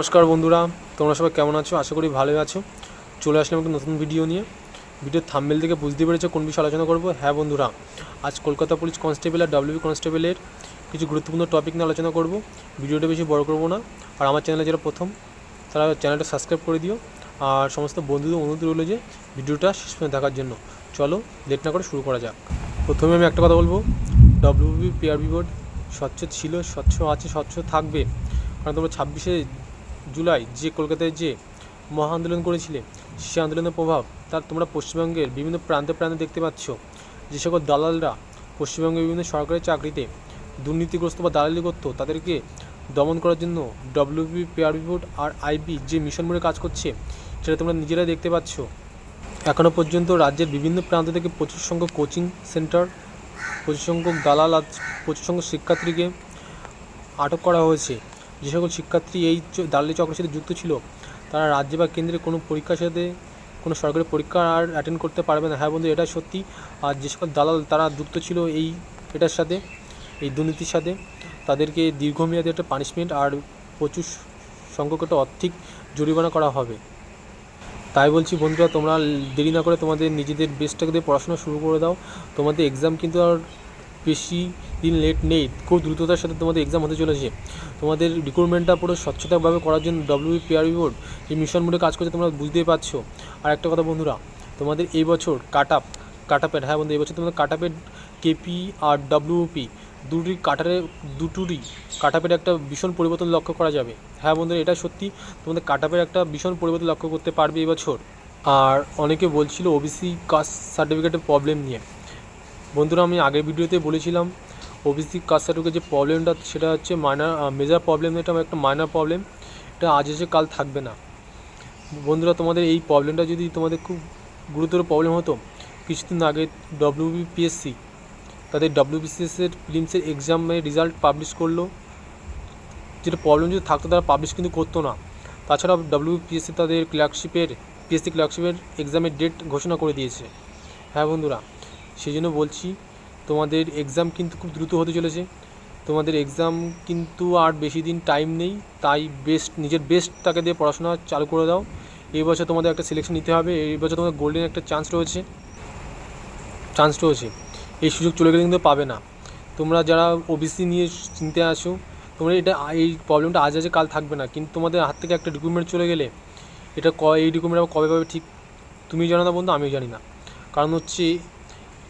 নমস্কার বন্ধুরা, তোমরা সবাই কেমন আছো? আশা করি ভালোই আছো। চলে আসলাম একটা নতুন ভিডিও নিয়ে। ভিডিওর থাম্বেল থেকে বুঝতে পেরেছ কোন বিষয়ে আলোচনা করব? হ্যাঁ বন্ধুরা, আজ কলকাতা পুলিশ কনস্টেবল আর ডাব্লিউবি কনস্টেবলের কিছু গুরুত্বপূর্ণ টপিক নিয়ে আলোচনা করব। ভিডিওটা বেশি বড় করব না। আর আমার চ্যানেলে যারা প্রথম, তারা চ্যানেলটা সাবস্ক্রাইব করে দিও। আর সমস্ত বন্ধুদের অনুরোধ রইল যে ভিডিওটা শেষ পর্যন্ত দেখার জন্য। চলো লেট না করে শুরু করা যাক। প্রথমে আমি একটা কথা বলব। ডব্লিউবি পিআরবি বোর্ড স্বচ্ছ ছিল, স্বচ্ছ আছে, স্বচ্ছ থাকবে। কারণ তোমরা ছাব্বিশে জুলাই যে কলকাতায় যে মহা আন্দোলন করেছিলে, সে আন্দোলনের প্রভাব তার তোমরা পশ্চিমবঙ্গের বিভিন্ন প্রান্তে প্রান্তে দেখতে পাচ্ছ। যে সকল দালালরা পশ্চিমবঙ্গের বিভিন্ন সরকারি চাকরিতে দুর্নীতিগ্রস্ত বা দালালি করত তাদেরকে দমন করার জন্য W B P R B board আর আইবি যে মিশন মোড়ে কাজ করছে, সেটা তোমরা নিজেরাই দেখতে পাচ্ছ। এখনও পর্যন্ত রাজ্যের বিভিন্ন প্রান্ত থেকে প্রচুর সংখ্যক কোচিং সেন্টার প্রচুর সংখ্যক দালাল আর প্রচুর সংখ্যক শিক্ষার্থীকে আটক করা হয়েছে। যে সকল শিক্ষার্থী এই দালালি চক্রের সাথে যুক্ত ছিল, তারা রাজ্যে বা কেন্দ্রে কোনো পরীক্ষার সাথে কোনো সরকারি পরীক্ষা আর অ্যাটেন্ড করতে পারবে না। হ্যাঁ বন্ধু, এটা সত্যি। আর যে সকল দালাল তারা যুক্ত ছিল এই, এটার সাথে, এই দুর্নীতির সাথে, তাদেরকে দীর্ঘমেয়াদী একটা পানিশমেন্ট আর প্রচুর সংখ্যক একটা অর্থিক জরিমানা করা হবে। তাই বলছি বন্ধুরা, তোমরা দেরি না করে তোমাদের নিজেদের বেস্টটাকে দিয়ে পড়াশোনা শুরু করে দাও। তোমাদের এক্সাম কিন্তু আর বেশি দিন লেট নেই। খুব দ্রুততার সাথে তোমাদের এক্সাম হতে চলেছে। তোমাদের রিক্রুটমেন্টটা পুরো স্বচ্ছতাভাবে করার জন্য W B P R B board যে মিশন মোডে কাজ করছে তোমরা বুঝতেই পারছ। আর একটা কথা বন্ধুরা, তোমাদের এই বছর কাট আপ কাট আপের হ্যাঁ বন্ধু, এই বছর তোমাদের কাট আপের কেপি আর ডব্লিউপি দুটি কাটারে দুটোরই কাট আপের একটা ভীষণ পরিবর্তন লক্ষ্য করা যাবে। হ্যাঁ বন্ধুরা এটা সত্যি তোমাদের কাট আপের একটা ভীষণ পরিবর্তন লক্ষ্য করতে পারবে এই বছর। আর অনেকে বলছিল ওবিসি কাস্ট সার্টিফিকেটের প্রবলেম নিয়ে। বন্ধুরা, আমি আগের ভিডিওতে বলেছিলাম ওবিসি কাস্ট যে প্রবলেমটা সেটা হচ্ছে মাইনার মেজার প্রবলেম এটা একটা মাইনার প্রবলেম এটা আজ এসে কাল থাকবে না। বন্ধুরা, তোমাদের এই প্রবলেমটা যদি তোমাদের খুব গুরুতর প্রবলেম হতো, কিছুদিন আগে ডব্লিউবিপিএসসি তাদের ডব্লিউবিসিএসের ফিলিমসের এক্সামের রেজাল্ট পাবলিশ করল। যেটা প্রবলেম যদি থাকতো, তারা পাবলিশ কিন্তু করতো না। তাছাড়া ডব্লিউপিএসসি তাদের ক্লার্কশিপের পিএসসি ক্লার্কশিপের এক্সামের ডেট ঘোষণা করে দিয়েছে। হ্যাঁ বন্ধুরা সেই জন্য বলছি, তোমাদের এক্সাম কিন্তু খুব দ্রুত হতে চলেছে। তোমাদের এক্সাম কিন্তু আর বেশি দিন টাইম নেই, তাই বেস্ট নিজের বেস্টটাকে দিয়ে পড়াশোনা চালু করে দাও। এই বছর তোমাদের একটা সিলেকশন নিতে হবে, এই বছর তোমাদের গোল্ডেন একটা চান্স রয়েছে। চান্স রয়েছে। এই সুযোগ চলে গেলে কিন্তু পাবে না। তোমরা যারা ওবিসি নিয়ে চিনতে আসো তোমরা এটা, এই প্রবলেমটা আজ আছে, কাল থাকবে না। কিন্তু তোমাদের হাত থেকে একটা ডকুমেন্ট চলে গেলে, এটা ক, এই ডকুমেন্ট আবার কবে পাবে ঠিক তুমি জানো না বন্ধু, আমিও জানি না। কারণ হচ্ছে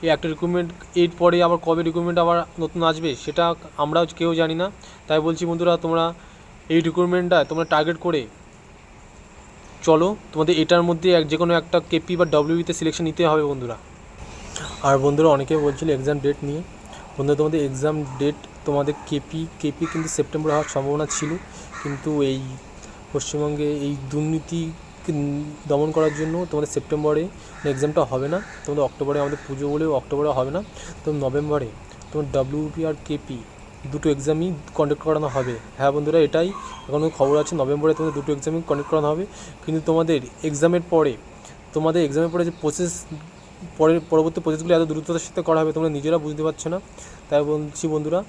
এই একটা রিক্রুটমেন্ট এর পরে আবার কবে রিক্রুটমেন্ট আবার নতুন আসবে, সেটা আমরাও কেউ জানি না। তাই বলছি বন্ধুরা, তোমরা এই রিক্রুটমেন্টটা তোমরা টার্গেট করে চলো, তোমাদের এটার মধ্যে এক যে কোনো একটা কেপি বা ডব্লিউবিতে সিলেকশন নিতে হবে বন্ধুরা। আর বন্ধুরা, অনেকে বলছিল এক্সাম ডেট নিয়ে। বন্ধুরা, তোমাদের এক্সাম ডেট তোমাদের কেপি কেপি কিন্তু সেপ্টেম্বর হওয়ার সম্ভাবনা ছিল। কিন্তু এই পশ্চিমবঙ্গে এই দুর্নীতি দমন করার জন্য তোমাদের সেপ্টেম্বরে এক্সামটা হবে না, তোমাদের অক্টোবরে আমাদের পুজো বলেও অক্টোবরে হবে না, তো নভেম্বরে তোমার ডাব্লিউপি আর কেপি দুটো এক্সামই কন্ডাক্ট করানো হবে। হ্যাঁ বন্ধুরা, এটাই। এখনও খবর আছে, নভেম্বরে তোমাদের দুটো এক্সামই কন্ডাক্ট করানো হবে। কিন্তু তোমাদের এক্সামের পরে, তোমাদের এক্সামের পরে যে প্রসেস পরের পরবর্তী প্রসেসগুলো এত দ্রুততার সাথে করা হবে তোমরা নিজেরা বুঝতে পারছ না। তাই বলছি বন্ধুরা,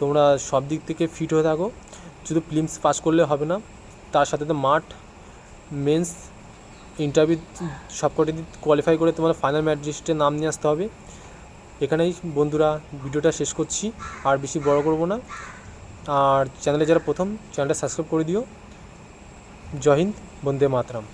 তোমরা সব দিক থেকে ফিট হয়ে থাকো। শুধু ফিলিমস পাস করলে হবে না, তার সাথে তো মাঠ মেন্স ইন্টারভিউ সবকটি কোয়ালিফাই করে তোমার ফাইনাল ম্যাট নাম নিয়ে আসতে হবে। এখানেই বন্ধুরা ভিডিওটা শেষ করছি, আর বেশি বড় করব না। আর চ্যানেলে যারা প্রথম চ্যানেলটা সাবস্ক্রাইব করে দিও। জয় হিন্দ, বন্দে মাতরম।